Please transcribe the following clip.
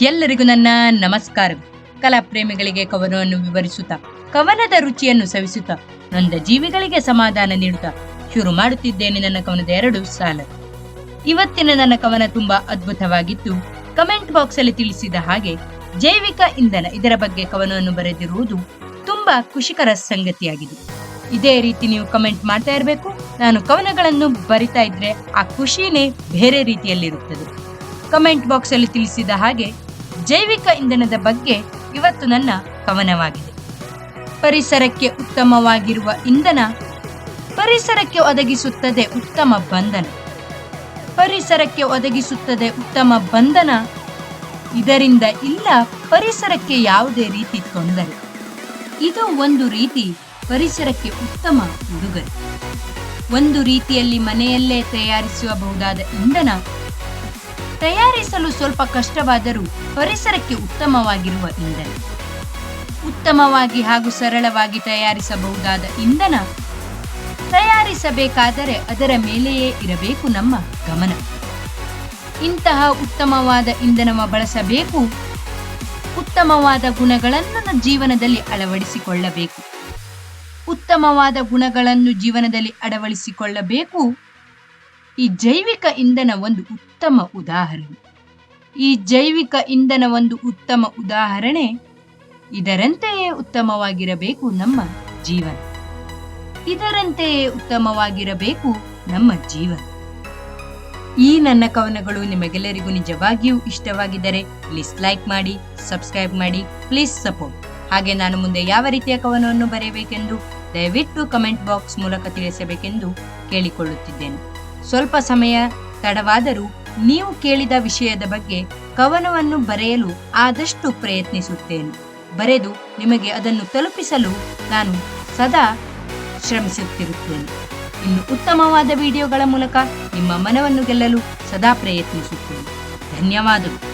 ಎಲ್ಲರಿಗೂ ನನ್ನ ನಮಸ್ಕಾರ. ಕಲಾ ಪ್ರೇಮಿಗಳಿಗೆ ಕವನವನ್ನು ವಿವರಿಸುತ್ತಾ, ಕವನದ ರುಚಿಯನ್ನು ಸವಿಸುತ್ತಾ, ನೊಂದ ಜೀವಿಗಳಿಗೆ ಸಮಾಧಾನ ನೀಡುತ್ತಾ ಶುರು ಮಾಡುತ್ತಿದ್ದೇನೆ ನನ್ನ ಕವನದ ಎರಡು ಸಾಲ. ಇವತ್ತಿನ ನನ್ನ ಕವನ ತುಂಬಾ ಅದ್ಭುತವಾಗಿತ್ತು. ಕಮೆಂಟ್ ಬಾಕ್ಸ್ ಅಲ್ಲಿ ತಿಳಿಸಿದ ಹಾಗೆ ಜೈವಿಕ ಇಂಧನ ಇದರ ಬಗ್ಗೆ ಕವನವನ್ನು ಬರೆದಿರುವುದು ತುಂಬಾ ಖುಷಿಕರ ಸಂಗತಿಯಾಗಿದೆ. ಇದೇ ರೀತಿ ನೀವು ಕಮೆಂಟ್ ಮಾಡ್ತಾ ಇರಬೇಕು. ನಾನು ಕವನಗಳನ್ನು ಬರಿತಾ ಇದ್ರೆ ಆ ಖುಷಿನೇ ಬೇರೆ ರೀತಿಯಲ್ಲಿರುತ್ತದೆ. ಕಮೆಂಟ್ ಬಾಕ್ಸ್ ಅಲ್ಲಿ ತಿಳಿಸಿದ ಹಾಗೆ ಜೈವಿಕ ಇಂಧನದ ಬಗ್ಗೆ ಇವತ್ತು ನನ್ನ ಕವನವಾಗಿದೆ. ಪರಿಸರಕ್ಕೆ ಉತ್ತಮವಾಗಿರುವ ಇಂಧನ ಪರಿಸರಕ್ಕೆ ಒದಗಿಸುತ್ತದೆ ಉತ್ತಮ ಬಂಧನ. ಪರಿಸರಕ್ಕೆ ಒದಗಿಸುತ್ತದೆ ಉತ್ತಮ ಬಂಧನ ಇದರಿಂದ ಇಲ್ಲ ಪರಿಸರಕ್ಕೆ ಯಾವುದೇ ರೀತಿ ತೊಂದರೆ. ಇದು ಒಂದು ರೀತಿ ಪರಿಸರಕ್ಕೆ ಉತ್ತಮ ಉಡುಗೊರೆ. ಒಂದು ರೀತಿಯಲ್ಲಿ ಮನೆಯಲ್ಲೇ ತಯಾರಿಸಬಹುದಾದ ಇಂಧನ ತಯಾರಿಸಲು ಸ್ವಲ್ಪ ಕಷ್ಟವಾದರೂ ಪರಿಸರಕ್ಕೆ ಉತ್ತಮವಾಗಿರುವ ಇಂಧನ. ಉತ್ತಮವಾಗಿ ಹಾಗೂ ಸರಳವಾಗಿ ತಯಾರಿಸಬಹುದಾದ ಇಂಧನ ತಯಾರಿಸಬೇಕಾದರೆ ಅದರ ಮೇಲೆಯೇ ಇರಬೇಕು ನಮ್ಮ ಗಮನ. ಇಂತಹ ಉತ್ತಮವಾದ ಇಂಧನವ ಬಳಸಬೇಕು. ಉತ್ತಮವಾದ ಗುಣಗಳನ್ನು ಜೀವನದಲ್ಲಿ ಅಳವಡಿಸಿಕೊಳ್ಳಬೇಕು. ಉತ್ತಮವಾದ ಗುಣಗಳನ್ನು ಜೀವನದಲ್ಲಿ ಅಳವಡಿಸಿಕೊಳ್ಳಬೇಕು ಈ ಜೈವಿಕ ಇಂಧನ ಒಂದು ಉತ್ತಮ ಉದಾಹರಣೆ. ಈ ಜೈವಿಕ ಇಂಧನ ಒಂದು ಉತ್ತಮ ಉದಾಹರಣೆ ಇದರಂತೆಯೇ ಉತ್ತಮವಾಗಿರಬೇಕು ನಮ್ಮ ಜೀವನ. ಇದರಂತೆಯೇ ಉತ್ತಮವಾಗಿರಬೇಕು ನಮ್ಮ ಜೀವನ. ಈ ನನ್ನ ಕವನಗಳು ನಿಮಗೆಲ್ಲರಿಗೂ ನಿಜವಾಗಿಯೂ ಇಷ್ಟವಾಗಿದ್ದರೆ ಪ್ಲೀಸ್ ಲೈಕ್ ಮಾಡಿ ಸಬ್ಸ್ಕ್ರೈಬ್ ಮಾಡಿ ಪ್ಲೀಸ್ ಸಪೋರ್ಟ್ ಹಾಗೆ ನಾನು ಮುಂದೆ ಯಾವ ರೀತಿಯ ಕವನವನ್ನು ಬರೆಯಬೇಕೆಂದು ದಯವಿಟ್ಟು ಕಮೆಂಟ್ ಬಾಕ್ಸ್ ಮೂಲಕ ತಿಳಿಸಬೇಕೆಂದು ಕೇಳಿಕೊಳ್ಳುತ್ತಿದ್ದೇನೆ. ಸ್ವಲ್ಪ ಸಮಯ ತಡವಾದರೂ ನೀವು ಕೇಳಿದ ವಿಷಯದ ಬಗ್ಗೆ ಕವನವನ್ನು ಬರೆಯಲು ಆದಷ್ಟು ಪ್ರಯತ್ನಿಸುತ್ತೇನೆ. ಬರೆದು ನಿಮಗೆ ಅದನ್ನು ತಲುಪಿಸಲು ನಾನು ಸದಾ ಶ್ರಮಿಸುತ್ತಿರುತ್ತೇನೆ. ಇನ್ನು ಉತ್ತಮವಾದ ವಿಡಿಯೋಗಳ ಮೂಲಕ ನಿಮ್ಮ ಮನವನ್ನು ಗೆಲ್ಲಲು ಸದಾ ಪ್ರಯತ್ನಿಸುತ್ತೇನೆ. ಧನ್ಯವಾದಗಳು.